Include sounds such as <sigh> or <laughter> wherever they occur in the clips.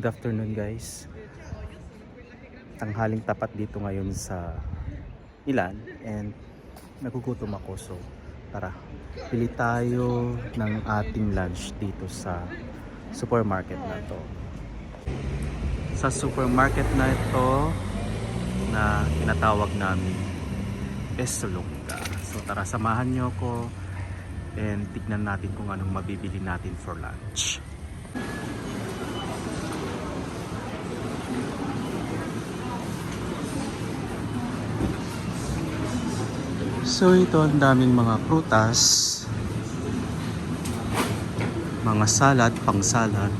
Good afternoon guys. Tanghaling tapat dito ngayon sa Milan and nagugutom ako so tara pili tayo ng ating lunch dito sa supermarket na to. Sa supermarket na ito na tinatawag namin Esolongga. So tara samahan nyo ko and tignan natin kung anong mabibili natin for lunch. So ito ang daming mga prutas, mga salad, pang salad.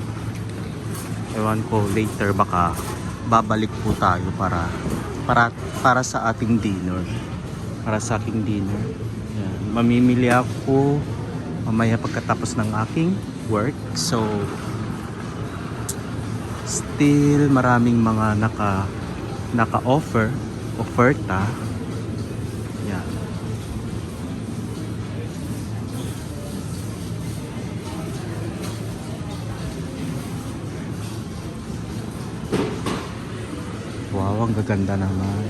Ewan ko later baka babalik po tayo para para para sa ating dinner. Para sa aking dinner. Yan. Mamimili ako mamaya pagkatapos ng aking work. So still maraming mga naka naka-offer, oferta. Wow, ang gaganda naman.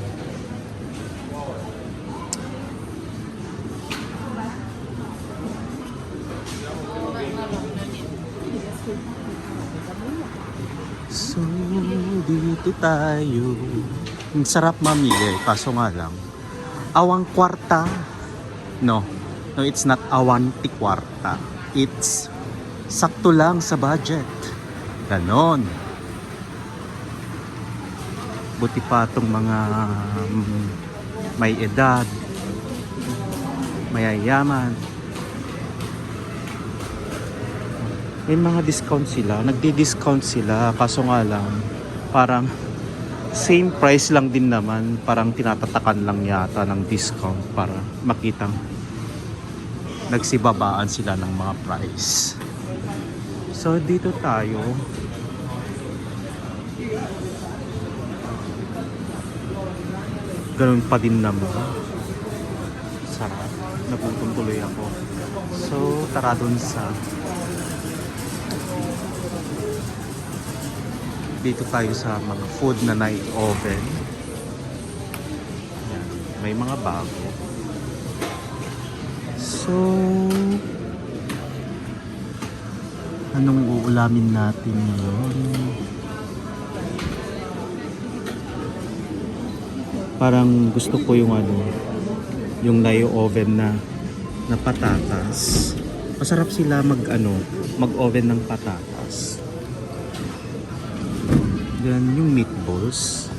So, dito tayo. Ang sarap mamili, kaso nga lang. Awang kwarta. No. No, it's not awanti kwarta. It's sakto lang sa budget. Ganon. Buti pa itong mga mm, may edad, mayayaman. May mga discount sila, nagdi-discount sila, kaso nga lang, parang same price lang din naman, parang tinatatakan lang yata ng discount para makitang nagsibabaan sila ng mga price. So dito tayo, ganun pa din naman. Sarap. Nagutom tuloy ako. So, tara dun sa dito tayo sa mga food na nai-oven. Yan. May mga bago. So, anong uulamin natin ngayon? Parang gusto ko yung ano, yung nai-oven na na patatas. Masarap sila mag ano, mag-oven ng patatas. Then yung meatballs.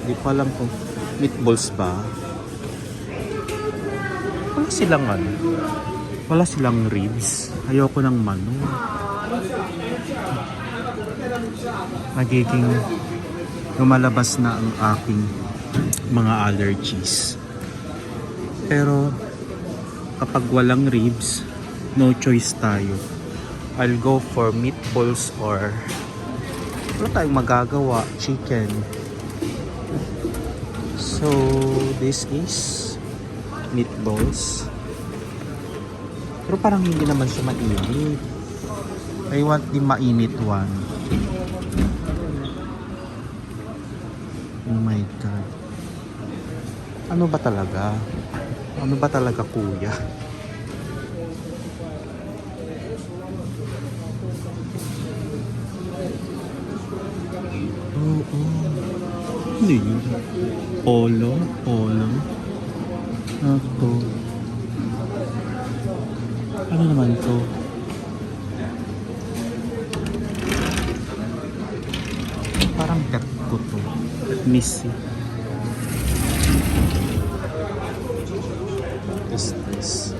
Hindi ko alam kung meatballs ba. Wala silang ano. Wala silang ribs. Ayoko ng mano. Magiging lumalabas na ang aking mga allergies. Pero kapag walang ribs, no choice tayo. I'll go for meatballs or wala tayong magagawa, chicken. So, this is meatballs. Pero parang hindi naman siya mainit. I want the mainit one. Oh my God. Ano ba talaga? Ano ba talaga kuya? Oo. Ano yun? Polo? Polo? To? Ano naman to? Parang bet ko to. Let me see. What is this?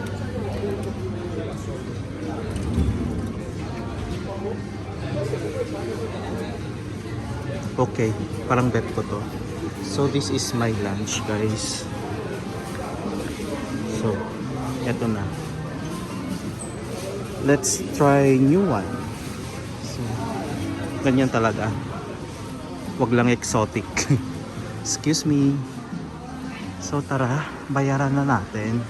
Okay, parang bet ko to. So this is my lunch guys. So, eto na. Let's try new one. So, ganyan talaga. Wag lang exotic. <laughs> Excuse me. So tara, bayaran na natin.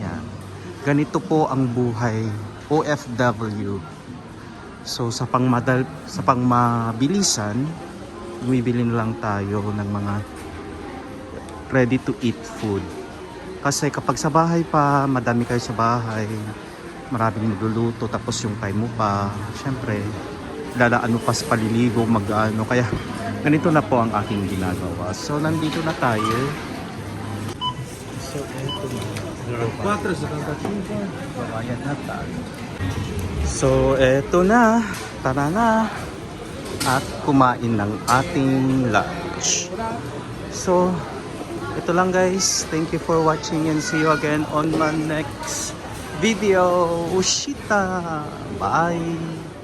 Yan. Ganito po ang buhay OFW. So sa pangmadal sa pangmabilisan, bumibili na lang tayo ng mga ready to eat food. Kasi kapag sa bahay pa, madami kayo sa bahay, maraming magluluto, tapos yung time mo pa, syempre, lalaan mo pa sa paliligo, mag-ano. Kaya ganito na po ang aking ginagawa. So nandito na tayo. So ito na. 4.75. Babayan na tayo. So, eto na. Tara na. At kumain ng ating lunch. So, ito lang guys. Thank you for watching and see you again on my next video. Ushita. Bye.